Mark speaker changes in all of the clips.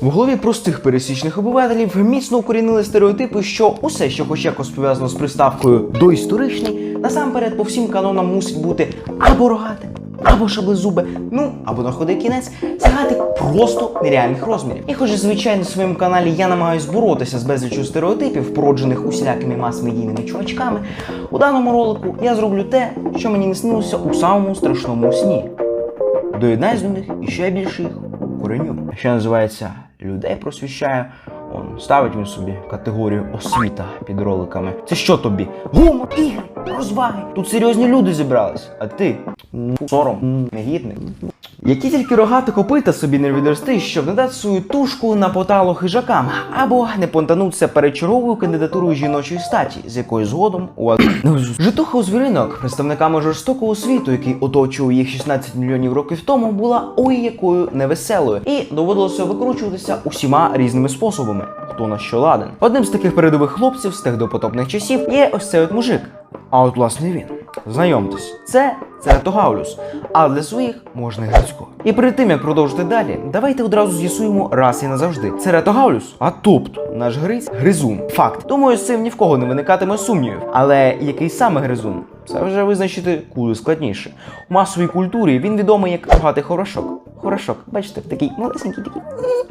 Speaker 1: В голові простих пересічних обивателів міцно укорінили стереотипи, що усе, що хоч якось пов'язано з приставкою доісторичний, насамперед по всім канонам мусить бути або рогате, або шаблезубе, ну або на ходи кінець сягати просто нереальних розмірів. І хоч, звичайно, в своєму каналі я намагаюсь боротися з безлічю стереотипів, породжених усілякими мас-медійними чувачками, у даному ролику я зроблю те, що мені не снилося у самому страшному сні. Доєднаюсь до них і ще більше їх укореню. Що називається людей просвіщає. Он ставить він собі категорію освіта під роликами. Це що тобі? Гумор, ігри, розваги. Тут серйозні люди зібрались, а ти сором, м, негідник. Які тільки рогати копита собі не відрости, щоб не дати свою тушку на потало хижакам, або не понтануться перед черговою кандидатурою жіночої статі, з якою згодом у вас житуха у звіринок, представниками жорстокого світу, який оточував їх 16 мільйонів років тому, була ой якою невеселою, і доводилося викручуватися усіма різними способами. Хто на що ладен. Одним з таких передових хлопців з тих допотопних часів є ось цей от мужик. А от власне він. Знайомтесь, це Цератогаулюс, а для своїх можна і Грицько. І перед тим як продовжити далі, давайте одразу з'ясуємо раз і назавжди. Цератогаулюс, а тобто наш гриць гризун. Факт. Думаю, з цим ні в кого не виникатиме сумнівів. Але який саме гризун? Це вже визначити куди складніше. У масовій культурі він відомий як рогатий хорошок. Хорошок, бачите, такий малесенький такий.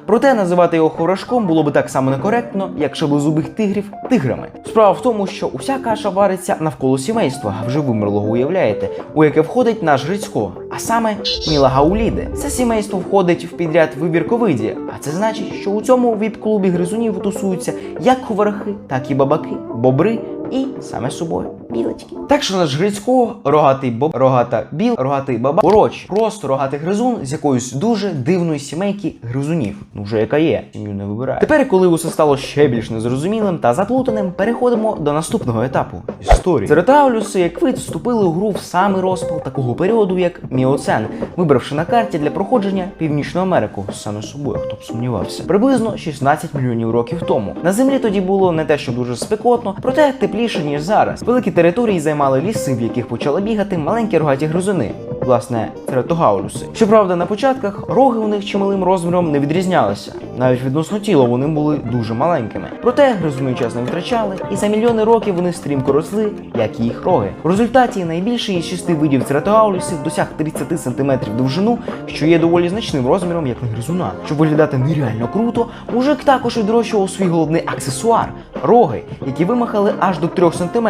Speaker 1: Проте називати його хорошком було би так само некоректно, як шаблезубих тигрів тиграми. Справа в тому, що уся каша вариться навколо сімейства, вже вимерлого уявляєте, у яке входить наш Грицько, а саме Мілагауліди. Це сімейство входить в підряд вибірковиді, а це значить, що у цьому віп-клубі гризунів тусуються як ховарахи, так і бабаки, бобри і саме собою білочки. Так що наш Грицько, рогатий боб, рогата біл, рогатий баба, коротше, просто рогатий гризун з якоїсь дуже дивної сімейки гризунів. Ну вже яка є, сім'ю не вибирає. Тепер, коли усе стало ще більш незрозумілим та заплутаним, переходимо до наступного етапу історії. Цератаулюси, як вид, вступили у гру в самий розпал такого періоду, як Міоцен, вибравши на карті для проходження Північну Америку саме собою, хто б сумнівався. Приблизно 16 мільйонів років тому. На землі тоді було не те, що дуже спекотно, проте тепліше ніж зараз. Великі території займали ліси, в яких почали бігати маленькі рогаті гризуни. Власне, тератогаулюси. Щоправда, на початках роги у них чималим розміром не відрізнялися. Навіть відносно тіла вони були дуже маленькими. Проте гризуни час не втрачали, і за мільйони років вони стрімко росли, як і їх роги. В результаті найбільший із шести видів тератогаулюсів досяг 30 см довжину, що є доволі значним розміром, як на гризуна. Щоб виглядати нереально круто, мужик також відрощував свій головний аксесуар роги, які вимахали аж до 3 см,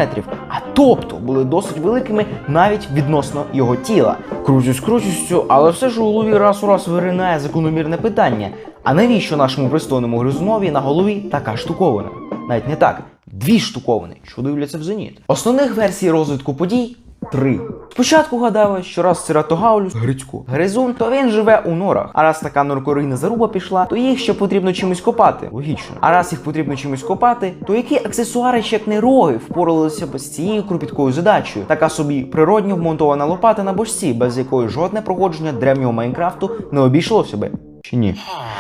Speaker 1: а тобто були досить великими навіть відносно його тіла. Крутюсь крутюстю, але все ж у голові раз у раз виринає закономірне питання: а навіщо нашому пристойному гризунові на голові така штуковина? Навіть не так, дві штуковини, що дивляться в зеніт. Основних версій розвитку подій. Три. Спочатку гадали, що раз Цератогаулюс Грицько гризун, то він живе у норах. А раз така норкорийна заруба пішла, то їх ще потрібно чимось копати. Логічно. А раз їх потрібно чимось копати, то які аксесуари, ще як не роги, впоралися б з цією кропіткою задачею? Така собі природньо вмонтована лопата на бочці, без якої жодне проходження древнього Майнкрафту не обійшлося би. Чи ні?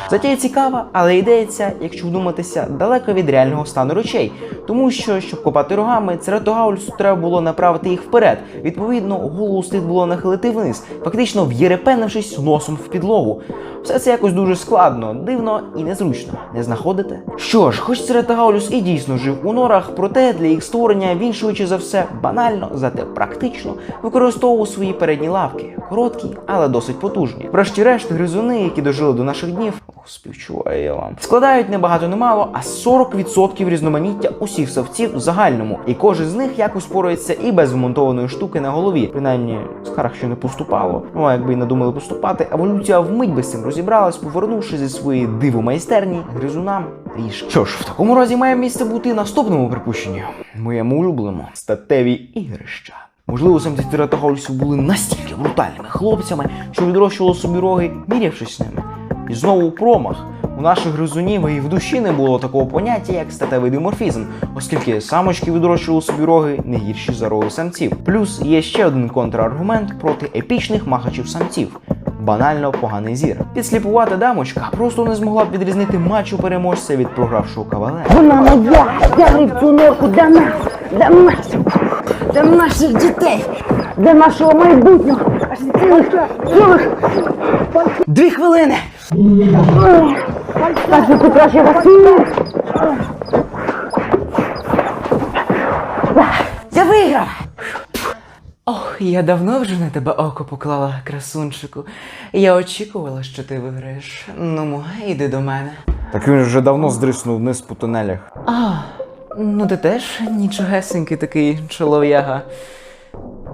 Speaker 1: Затія цікава, але ця, якщо вдуматися, далеко від реального стану речей. Тому що, щоб копати рогами, цератогаульсу треба було направити їх вперед. Відповідно, голову слід було нахилити вниз, фактично в'єрепенившись носом в підлогу. Все це якось дуже складно, дивно і незручно. Не знаходите? Що ж, хоч цератогаулюс і дійсно жив у норах, проте для їх створення він швидше за все банально, зате практично використовував свої передні лавки, короткі, але досить потужні. Врешті-решт, гризуни, які дожили до наших днів, ох, співчуваю я вам, складають не багато не а 40% різноманіття усіх савців в загальному. І кожен з них якось порається і без вмонтованої штуки на голові. Принаймні, скарах ще не поступало. Ну а якби й надумали поступати, еволюція вмить би з цим розібралась, повернувши зі своєї диво майстерні гризунам ріж. Що ж, в такому разі має місце бути наступному припущенню, моєму улюбленому статеві ігрища. Можливо, самці тератогаульсів були настільки брутальними хлопцями, що відрощували собі роги, мірявшись з ними. І знову промах. У наших гризунів і в душі не було такого поняття, як статевий диморфізм, оскільки самочки відрощували собі роги не гірші за роги самців. Плюс є ще один контраргумент проти епічних махачів самців. Банально поганий зір. Підсліпувати дамочка просто не змогла б відрізнити матчу переможця від програвшого кавалера.
Speaker 2: Вона моя, тягни в цю норку до нас, до нас, до наших дітей, до нашого майбутнього, аж цілих, цілих
Speaker 1: Дві хвилини!
Speaker 2: Так що ти краще Василь. Я виграв.
Speaker 1: Ох, я давно вже на тебе око поклала, красунчику. Я очікувала, що ти виграєш. Ну, йди до мене.
Speaker 3: Так він вже давно здриснув вниз по тунелях.
Speaker 1: А, ну ти теж нічогесенький такий чолов'яга.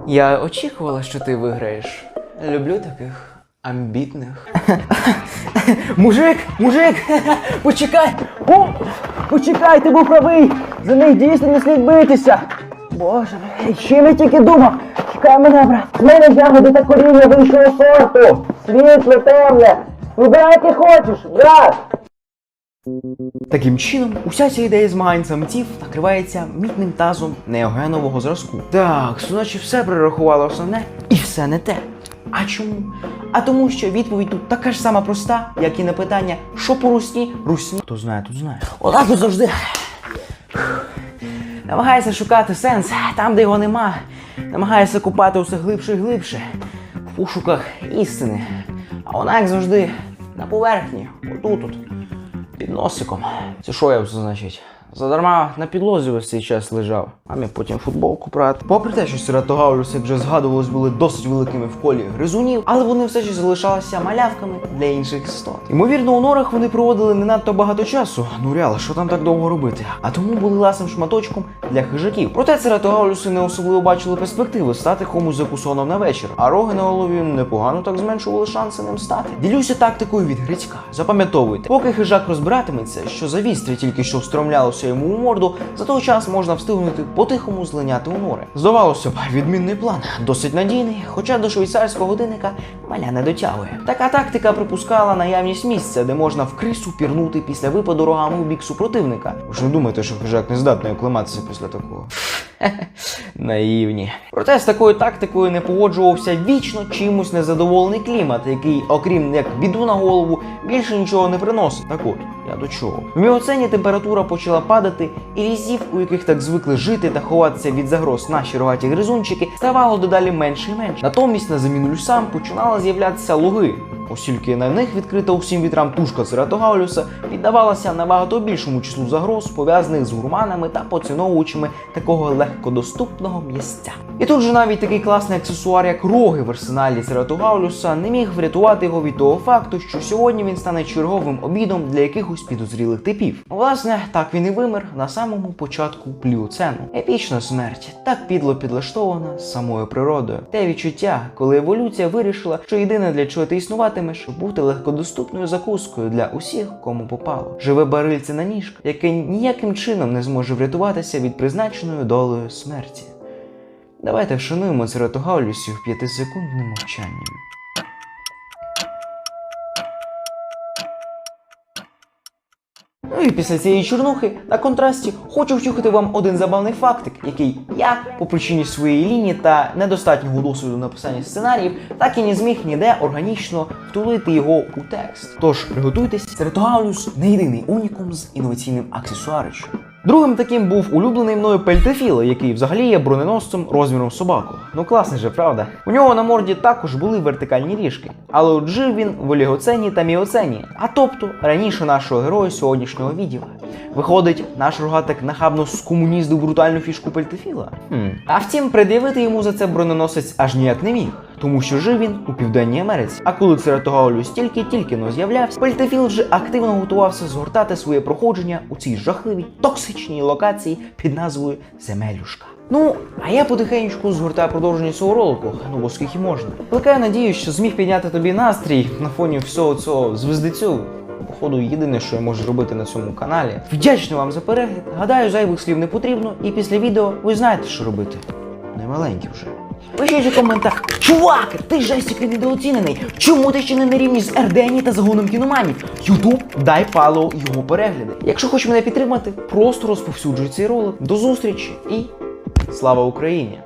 Speaker 1: Я очікувала, що ти виграєш. Люблю таких амбітних.
Speaker 2: Мужик, мужик, почекай. О, почекай, ти був правий. За них дійсно не слід битися. Боже, чим я тільки думав. Чекай мене, брат. З мене ягоди та коріння вищого сорту. Світле, темне. Вибирай, яке хочеш, брат.
Speaker 1: Таким чином, уся ця ідея змагань самців накривається мітним тазом неогенового зразку. Так, суначе все прорахувало основне і все не те. А чому? А тому, що відповідь тут така ж сама проста, як і на питання, що по русні, русні. Хто знає, тут знає.
Speaker 2: Отак от завжди.
Speaker 1: Намагається шукати сенс там, де його нема. Намагається купати усе глибше і глибше в пошуках істини. А вона, як завжди, на поверхні, отут, от, під носиком. Це що я це значить? Задарма на підлозі весь цей час лежав, а мені потім футболку прати. Попри те, що Сиратогаулюс, як вже згадувалось, були досить великими в колі гризунів, але вони все ще залишалися малявками для інших істот. Ймовірно, у норах вони проводили не надто багато часу. Ну реально, що там так довго робити? А тому були ласним шматочком для хижаків. Проте Цератогаулюси не особливо бачили перспективи стати комусь закусоном на вечір, а роги на голові непогано так зменшували шанси ним стати. Ділюся тактикою від Грицька. Запам'ятовуйте, поки хижак розбиратиметься, що за вістря тільки що встромлялося йому у морду, за той час можна встигнути по-тихому злиняти у нори. Здавалося б, відмінний план, досить надійний, хоча до швейцарського годинника маля не дотягує. Така тактика припускала наявність місця, де можна в крису пірнути після випаду рогами у бік супротивника. Ви ж не думаєте, що хижак не здатний оклиматися після такого. Наївні. Проте з такою тактикою не погоджувався вічно чимось незадоволений клімат, який, окрім як біду на голову, більше нічого не приносить. Так от, я до чого. В міоцені температура почала падати, і лісів, у яких так звикли жити та ховатися від загроз наші рогаті гризунчики, ставало дедалі менше і менше. Натомість на заміну лісам починали з'являтися луги. Оскільки на них відкрита усім вітрам тушка Цератогаулюса піддавалася набагато більшому числу загроз, пов'язаних з гурманами та поціновувачами такого легкодоступного місця. І тут же навіть такий класний аксесуар, як роги в арсеналі Цератогаулюса, не міг врятувати його від того факту, що сьогодні він стане черговим обідом для якихось підозрілих типів. Власне, так він і вимер на самому початку пліоцену. Епічна смерть, так підло підлаштована самою природою. Те відчуття, коли еволюція вирішила, що єдине для чого ти існуватимеш, бути легкодоступною закускою для усіх, кому попало. Живе барильце на ніжках, яке ніяким чином не зможе врятуватися від призначеної долею смерті. Давайте вшануємо Цератогаулюсів п'ятисекундним мовчанням. Ну і після цієї чорнухи на контрасті хочу втюхати вам один забавний фактик, який я, по причині своєї лінії та недостатнього досвіду написання сценаріїв, так і не зміг ніде органічно втулити його у текст. Тож приготуйтесь, Цератогаулюс не єдиний унікум з інноваційним аксесуаричем. Другим таким був улюблений мною Пельтефіло, який взагалі є броненосцем розміром собаку. Ну класний же, правда? У нього на морді також були вертикальні ріжки, але жив він в олігоцені та міоцені, а тобто раніше нашого героя сьогоднішнього відділа. Виходить, наш рогатик нахабно скомуніздив брутальну фішку Пельтефіла. Хм. А втім, пред'явити йому за це броненосець аж ніяк не міг. Тому що жив він у Південній Америці. А коли Цератогаулюс тільки-тільки но з'являвся, Пельтефіл вже активно готувався згортати своє проходження у цій жахливій токсичній локації під назвою Земелюшка. Ну, а я потихеньку згортаю продовження цього ролику, ну бо скільки можна. Плекаю надію, що зміг підняти тобі настрій на фоні всього цього звездецю. Походу, єдине, що я можу зробити на цьому каналі. Вдячний вам за перегляд. Гадаю, зайвих слів не потрібно, і після відео ви знаєте, що робити. Не маленькі вже. Пишіть у коментах, чувак, ти жестики недооцінений. Чому ти ще не на рівні з Ердені та загоном кіноманів? Ютуб, дай фалоу його перегляди. Якщо хочеш мене підтримати, просто розповсюджуй цей ролик. До зустрічі і слава Україні!